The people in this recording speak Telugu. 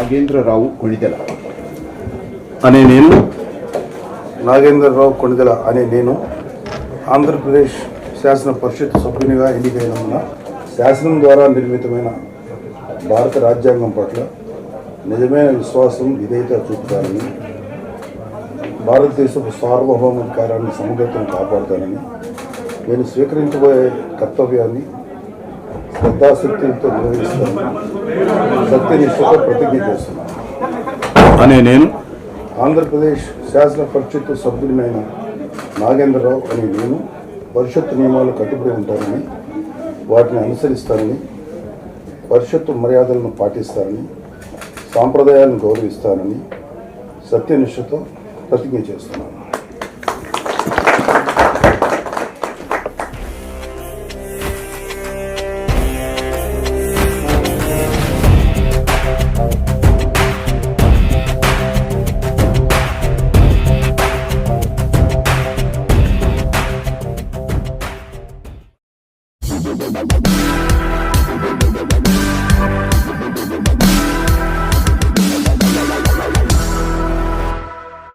నాగేంద్రరావు కొణిదెల. అనే నేను. నాగేంద్రరావు కొణిదెల అనే నేను. ఆంధ్రప్రదేశ్ శాసన పరిషత్ సభ్యునిగా ఎన్నికైనందున శాసనం ద్వారా నిర్మితమైన భారత రాజ్యాంగం పట్ల నిజమైన విశ్వాసం విధేయత చూపుతానని భారతదేశపు సార్వభౌమాధికారాన్ని సమగ్రతను కాపాడుతానని నేను స్వీకరించబోయే కర్తవ్యాన్ని శ్రద్ధాశక్తులతో నిర్వహిస్తానని సత్యనిష్టతో ప్రతిజ్ఞ చేస్తున్నాను. అనే నేను ఆంధ్రప్రదేశ్ శాసన పరిషత్తు సభ్యుడినైన నాగేంద్రరావు అని నేను పరిషత్తు నియమాలు కట్టుబడి ఉంటానని వాటిని అనుసరిస్తానని పరిషత్తు మర్యాదలను పాటిస్తానని సాంప్రదాయాలను గౌరవిస్తానని సత్యనిష్టతో ప్రతిజ్ఞ చేస్తున్నాను. Thank you.